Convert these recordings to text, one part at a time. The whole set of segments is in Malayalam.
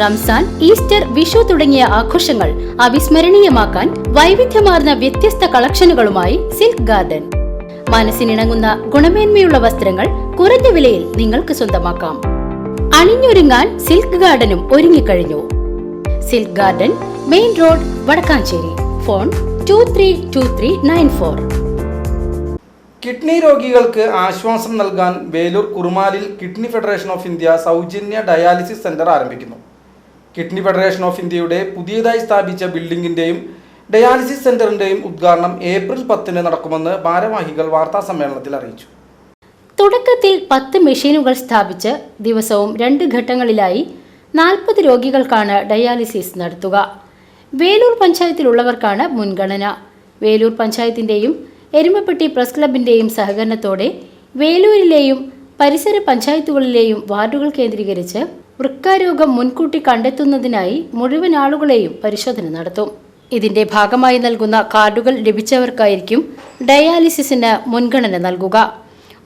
റംസാൻ ഈസ്റ്റർ വിഷു തുടങ്ങിയ ആഘോഷങ്ങൾ അവിസ്മരണീയമാക്കാൻ വൈവിധ്യമാർന്ന വ്യത്യസ്ത കളക്ഷനുകളുമായി സിൽക്ക് ഗാർഡൻ. മനസ്സിനിണങ്ങുന്ന ഗുണമേന്മയുള്ള വസ്ത്രങ്ങൾ കുറഞ്ഞ വിലയിൽ നിങ്ങൾക്ക് സ്വന്തമാക്കാം. അണിഞ്ഞൊരുങ്ങാൻ സിൽക്ക് ഗാർഡനും ഒരുങ്ങിക്കഴിഞ്ഞു. Silk Garden main road Vadakkanchery. Phone two three two three nine four kidney രോഗികൾക്ക് ആശ്വാസം നൽകാൻ വേലൂർ കുറുമാലിൽ കിഡ്നി ഫെഡറേഷൻ ഓഫ് ഇന്ത്യ സൗജന്യ ഡയാലിസിസ് സെന്റർ ആരംഭിക്കുന്നു. കിഡ്നി ഫെഡറേഷൻ ഓഫ് ഇന്ത്യയുടെ പുതിയതായി സ്ഥാപിച്ച ബിൽഡിംഗിന്റെയും ഡയാലിസിസ് സെന്ററിന്റെയും ഉദ്ഘാടനം ഏപ്രിൽ പത്തിന് നടക്കുമെന്ന് ഭാരവാഹികൾ വാർത്താ സമ്മേളനത്തിൽ അറിയിച്ചു. തുടക്കത്തിൽ പത്ത് മെഷീനുകൾ സ്ഥാപിച്ച് ദിവസവും രണ്ട് ഘട്ടങ്ങളിലായി നാൽപ്പത് രോഗികൾക്കാണ് ഡയാലിസിസ് നടത്തുക. വേലൂർ പഞ്ചായത്തിലുള്ളവർക്കാണ് മുൻഗണന. വേലൂർ പഞ്ചായത്തിന്റെയും എരുമപ്പെട്ടി പ്രസ് ക്ലബിന്റെയും സഹകരണത്തോടെ വേലൂരിലെയും പരിസര പഞ്ചായത്തുകളിലെയും വാർഡുകൾ കേന്ദ്രീകരിച്ച് വൃക്കാരോഗം മുൻകൂട്ടി കണ്ടെത്തുന്നതിനായി മുഴുവൻ ആളുകളെയും പരിശോധന നടത്തും. ഇതിന്റെ ഭാഗമായി നൽകുന്ന കാർഡുകൾ ലഭിച്ചവർക്കായിരിക്കും ഡയാലിസിസിന് മുൻഗണന നൽകുക.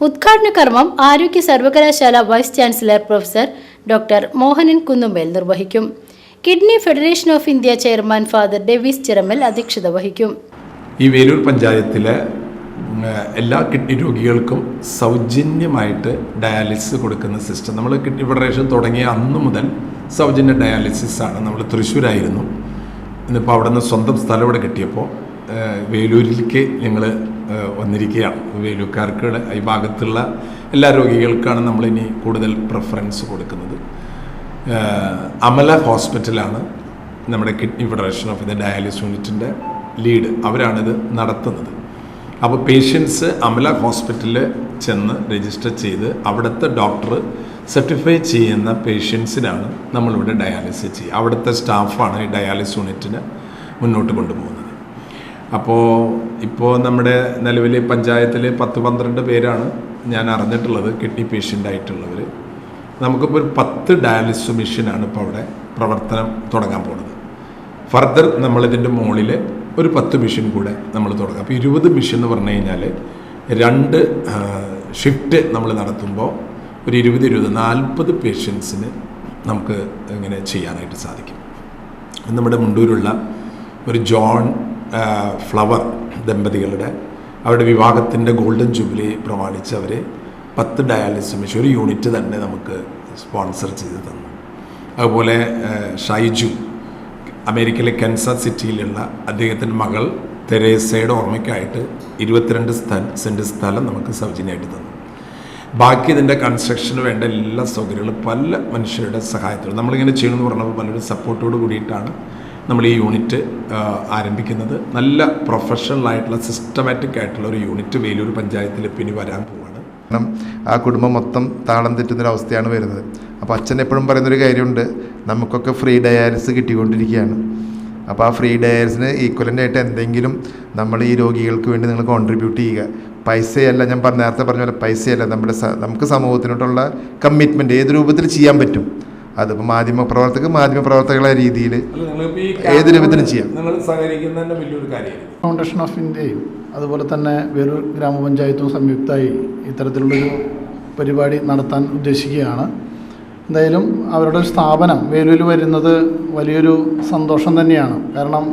ഉദ്ഘാടന കർമ്മം ആരോഗ്യ സർവകലാശാല vice chancellor professor doctor Mohanan Kunnumpel നിർവഹിക്കും. Kidney Federation of India chairman father Davis Chiramal അധ്യക്ഷത വഹിക്കും. ഈ വേലൂർ പഞ്ചായത്തിലെ എല്ലാ കിഡ്നി രോഗികൾക്കും സൗജന്യമായിട്ട് ഡയാലിസിസ് കൊടുക്കുന്ന സിസ്റ്റം. നമ്മൾ കിഡ്നി ഫെഡറേഷൻ തുടങ്ങിയ അന്ന് മുതൽ സൗജന്യ ഡയാലിസിസ് ആണ്. നമ്മൾ തൃശ്ശൂരായിരുന്നു. ഇന്നിപ്പോൾ അവിടെ നിന്ന് സ്വന്തം സ്ഥലം ഇവിടെ കിട്ടിയപ്പോൾ വേലൂരിലേക്ക് ഞങ്ങൾ വന്നിരിക്കുകയാണ്. വേലൂർക്കാർക്ക് ഈ ഭാഗത്തുള്ള എല്ലാ രോഗികൾക്കാണ് നമ്മളിനി കൂടുതൽ പ്രിഫറൻസ് കൊടുക്കുന്നത്. അമല ഹോസ്പിറ്റലാണ് നമ്മുടെ Kidney Federation of India dialysis യൂണിറ്റിന്റെ ലീഡ്. അവരാണിത് നടത്തുന്നത്. അപ്പോൾ പേഷ്യൻസ് അമല ഹോസ്പിറ്റലിൽ ചെന്ന് രജിസ്റ്റർ ചെയ്ത് അവിടുത്തെ ഡോക്ടർ സർട്ടിഫൈ ചെയ്യുന്ന പേഷ്യൻസിനാണ് നമ്മളിവിടെ ഡയാലിസിസ് ചെയ്യുക. അവിടുത്തെ സ്റ്റാഫാണ് ഈ ഡയാലിസിസ് യൂണിറ്റിന് മുന്നോട്ട് കൊണ്ടുപോകുന്നത്. അപ്പോൾ ഇപ്പോൾ നമ്മുടെ നിലവിൽ പഞ്ചായത്തിൽ പത്ത് പന്ത്രണ്ട് പേരാണ് ഞാൻ അറിഞ്ഞിട്ടുള്ളത് കിഡ്നി പേഷ്യന്റ് ആയിട്ടുള്ളവർ നമുക്കിപ്പോൾ ഒരു പത്ത് ഡയാലിസിസ് മെഷീനാണ് ഇപ്പോൾ അവിടെ പ്രവർത്തനം തുടങ്ങാൻ പോകുന്നത്. ഫർദർ നമ്മളിതിന്റെ മുകളിൽ ഒരു പത്ത് മെഷീൻ കൂടെ നമ്മൾ തുടങ്ങും. അപ്പോൾ ഇരുപത് മെഷീൻ എന്ന് പറഞ്ഞു കഴിഞ്ഞാൽ രണ്ട് ഷിഫ്റ്റ് നമ്മൾ നടത്തുമ്പോൾ ഒരു ഇരുപത് ഇരുപത് നാൽപ്പത് പേഷ്യൻസിന് നമുക്ക് ഇങ്ങനെ ചെയ്യാനായിട്ട് സാധിക്കും. നമ്മുടെ മുണ്ടൂരുള്ള ഒരു ജോൺ ഫ്ലവർ ദമ്പതികളുടെ അവരുടെ വിവാഹത്തിന്റെ ഗോൾഡൻ ജൂബിലി പ്രമാണിച്ച് അവർ പത്ത് ഡയാലിസിസ് മെഷീൻ ഒരു യൂണിറ്റ് തന്നെ നമുക്ക് സ്പോൺസർ ചെയ്ത് തന്നു. അതുപോലെ ഷൈജു അമേരിക്കയിലെ കൻസാസ് സിറ്റിയിലുള്ള അദ്ദേഹത്തിന്റെ മകൾ തെരേസയുടെ ഓർമ്മയ്ക്കായിട്ട് ഇരുപത്തിരണ്ട് സ്ഥല സെന്റ് സ്ഥലം നമുക്ക് സൗജന്യമായിട്ട് തന്നു. ബാക്കി ഇതിന്റെ കൺസ്ട്രക്ഷന് വേണ്ട എല്ലാ സൗകര്യങ്ങളും പല മനുഷ്യരുടെ സഹായത്തോടെ നമ്മളിങ്ങനെ ചെയ്യണമെന്ന് പറഞ്ഞപ്പോൾ പലരും സപ്പോർട്ടോട് കൂടിയിട്ടാണ് നമ്മൾ ഈ യൂണിറ്റ് ആരംഭിക്കുന്നത്. നല്ല പ്രൊഫഷണൽ ആയിട്ടുള്ള സിസ്റ്റമാറ്റിക് ആയിട്ടുള്ള ഒരു യൂണിറ്റ് വേലൂർ പഞ്ചായത്തിൽ പിന്നെ വരാൻ പോവാണ്. കാരണം ആ കുടുംബം മൊത്തം താളം തെറ്റുന്നൊരവസ്ഥയാണ് വരുന്നത്. അപ്പോൾ അച്ഛൻ എപ്പോഴും പറയുന്നൊരു കാര്യമുണ്ട് നമുക്കൊക്കെ ഫ്രീ ഡയാലിസിസ് കിട്ടിക്കൊണ്ടിരിക്കുകയാണ്. അപ്പോൾ ആ ഫ്രീ ഡയാലിസിന് ഈക്വലന്റായിട്ട് എന്തെങ്കിലും നമ്മൾ ഈ രോഗികൾക്ക് വേണ്ടി നിങ്ങൾ കോൺട്രിബ്യൂട്ട് ചെയ്യുക. പൈസയല്ല ഞാൻ നേരത്തെ പറഞ്ഞ പോലെ പൈസയല്ല നമ്മുടെ നമുക്ക് സമൂഹത്തിനോട്ടുള്ള കമ്മിറ്റ്മെന്റ് ഏത് രൂപത്തിൽ ചെയ്യാൻ പറ്റും? അതിപ്പോൾ മാധ്യമ പ്രവർത്തകർ മാധ്യമ പ്രവർത്തകളെ രീതിയിൽ ഏത് രൂപത്തിലും ചെയ്യാം. നിങ്ങൾ സഹകരിക്കുന്ന വലിയൊരു കാര്യമാണ് ഫൗണ്ടേഷൻ ഓഫ് ഇന്ത്യയും അതുപോലെ തന്നെ വേറൊരു ഗ്രാമപഞ്ചായത്തും സംയുക്തമായി ഇത്തരത്തിലുള്ളൊരു പരിപാടി നടത്താൻ ഉദ്ദേശിക്കുകയാണ്. എന്തായാലും അവരുടെ സ്ഥാപനം വേലൂരിൽ വരുന്നത് വലിയൊരു സന്തോഷം തന്നെയാണ്. കാരണം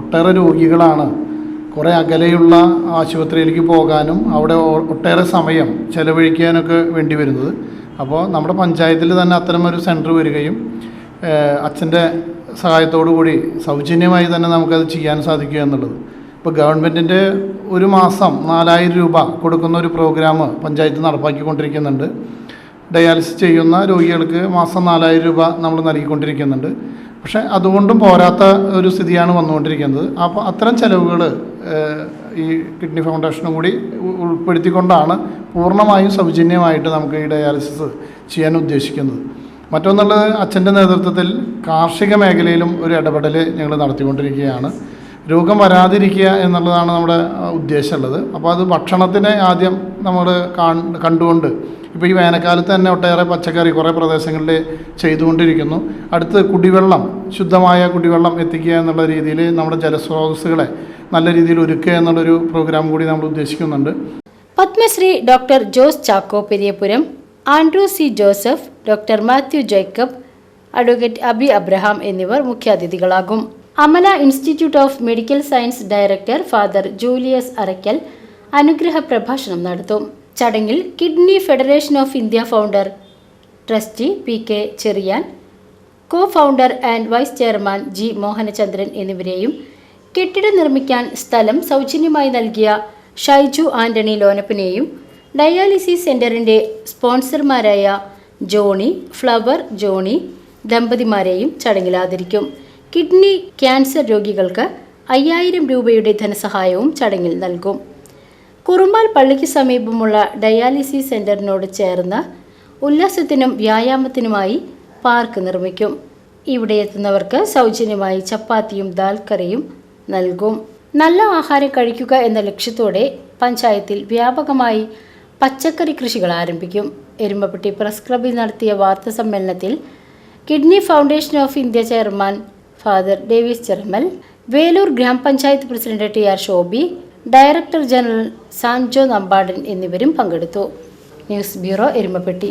ഒട്ടേറെ രോഗികളാണ് കുറേ അകലെയുള്ള ആശുപത്രിയിലേക്ക് പോകാനും അവിടെ ഒട്ടേറെ സമയം ചെലവഴിക്കാനൊക്കെ വേണ്ടി വരുന്നത്. അപ്പോൾ നമ്മുടെ പഞ്ചായത്തിൽ തന്നെ അത്തരമൊരു സെന്റർ വരികയും അച്ഛന്റെ സഹായത്തോടു കൂടി സൗജന്യമായി തന്നെ നമുക്കത് ചെയ്യാൻ സാധിക്കുക എന്നുള്ളത്. ഇപ്പോൾ ഗവൺമെന്റിന്റെ ഒരു മാസം നാലായിരം രൂപ കൊടുക്കുന്ന ഒരു പ്രോഗ്രാം പഞ്ചായത്ത് നടപ്പാക്കിക്കൊണ്ടിരിക്കുന്നുണ്ട്. ഡയാലിസിസ് ചെയ്യുന്ന രോഗികൾക്ക് മാസം നാലായിരം രൂപ നമ്മൾ നൽകിക്കൊണ്ടിരിക്കുന്നുണ്ട്. പക്ഷേ അതുകൊണ്ടും പോരാത്ത ഒരു സ്ഥിതിയാണ് വന്നുകൊണ്ടിരിക്കുന്നത്. അപ്പോൾ അത്തരം ചിലവുകൾ ഈ കിഡ്നി ഫൗണ്ടേഷനും കൂടി ഉൾപ്പെടുത്തിക്കൊണ്ടാണ് പൂർണമായും സൗജന്യമായിട്ട് നമുക്ക് ഈ ഡയാലിസിസ് ചെയ്യാൻ ഉദ്ദേശിക്കുന്നത്. മറ്റൊന്നുള്ളത് അച്ഛന്റെ നേതൃത്വത്തിൽ കാർഷിക മേഖലയിലും ഒരു ഇടപെടൽ ഞങ്ങൾ നടത്തിക്കൊണ്ടിരിക്കുകയാണ്. രോഗം വരാതിരിക്കുക എന്നുള്ളതാണ് നമ്മുടെ ഉദ്ദേശമുള്ളത്. അപ്പോൾ അത് ഭക്ഷണത്തിനെ ആദ്യം നമ്മൾ കണ്ടുകൊണ്ട് ഇപ്പോൾ ഈ വേനൽക്കാലത്ത് തന്നെ ഒട്ടേറെ പച്ചക്കറി കുറേ പ്രദേശങ്ങളിൽ ചെയ്തുകൊണ്ടിരിക്കുന്നു. അടുത്ത് കുടിവെള്ളം ശുദ്ധമായ കുടിവെള്ളം എത്തിക്കുക എന്നുള്ള രീതിയിൽ നമ്മുടെ ജലസ്രോതസ്സുകളെ നല്ല രീതിയിൽ ഒരുക്കുക എന്നുള്ളൊരു പ്രോഗ്രാം കൂടി നമ്മൾ ഉദ്ദേശിക്കുന്നുണ്ട്. Padmashri doctor Jose Chacko Periyapuram Andrew C Joseph doctor Mathew Jacob advocate Abi Abraham എന്നിവർ മുഖ്യാതിഥികളാകും. Amala Institute of Medical Science director father Julius Arakkal അനുഗ്രഹ പ്രഭാഷണം നടത്തും. ചടങ്ങിൽ Kidney Federation of India founder trustee P K Cherian co founder and vice chairman G Mohanachandran എന്നിവരെയും കെട്ടിടം നിർമ്മിക്കാൻ സ്ഥലം സൗജന്യമായി നൽകിയ ഷൈജു ആന്റണി ലോനപ്പിനെയും ഡയാലിസിസ് സെന്ററിന്റെ സ്പോൺസർമാരായ ജോണി ഫ്ലവർ ജോണി ദമ്പതിമാരെയും ചടങ്ങിൽ ആദരിക്കും. കിഡ്നി ക്യാൻസർ രോഗികൾക്ക് അയ്യായിരം രൂപയുടെ ധനസഹായവും ചടങ്ങിൽ നൽകും. കുറുമ്പാൽ പള്ളിക്ക് സമീപമുള്ള ഡയാലിസിസ് സെന്ററിനോട് ചേർന്ന് ഉല്ലാസത്തിനും വ്യായാമത്തിനുമായി പാർക്ക് നിർമ്മിക്കും. ഇവിടെ എത്തുന്നവർക്ക് സൗജന്യമായി ചപ്പാത്തിയും ദാൽ കറിയും നൽകും. നല്ല ആഹാരം കഴിക്കുക എന്ന ലക്ഷ്യത്തോടെ പഞ്ചായത്തിൽ വ്യാപകമായി പച്ചക്കറി കൃഷികൾ ആരംഭിക്കും. എരുമപ്പെട്ടി പ്രസ് ക്ലബിൽ നടത്തിയ വാർത്താ സമ്മേളനത്തിൽ Kidney Foundation of India chairman father Davis Cheramal Velur ഗ്രാമപഞ്ചായത്ത് president T R Shobi director general Sanjo Nambadan എന്നിവരും പങ്കെടുത്തു. News bureau Erumapetty.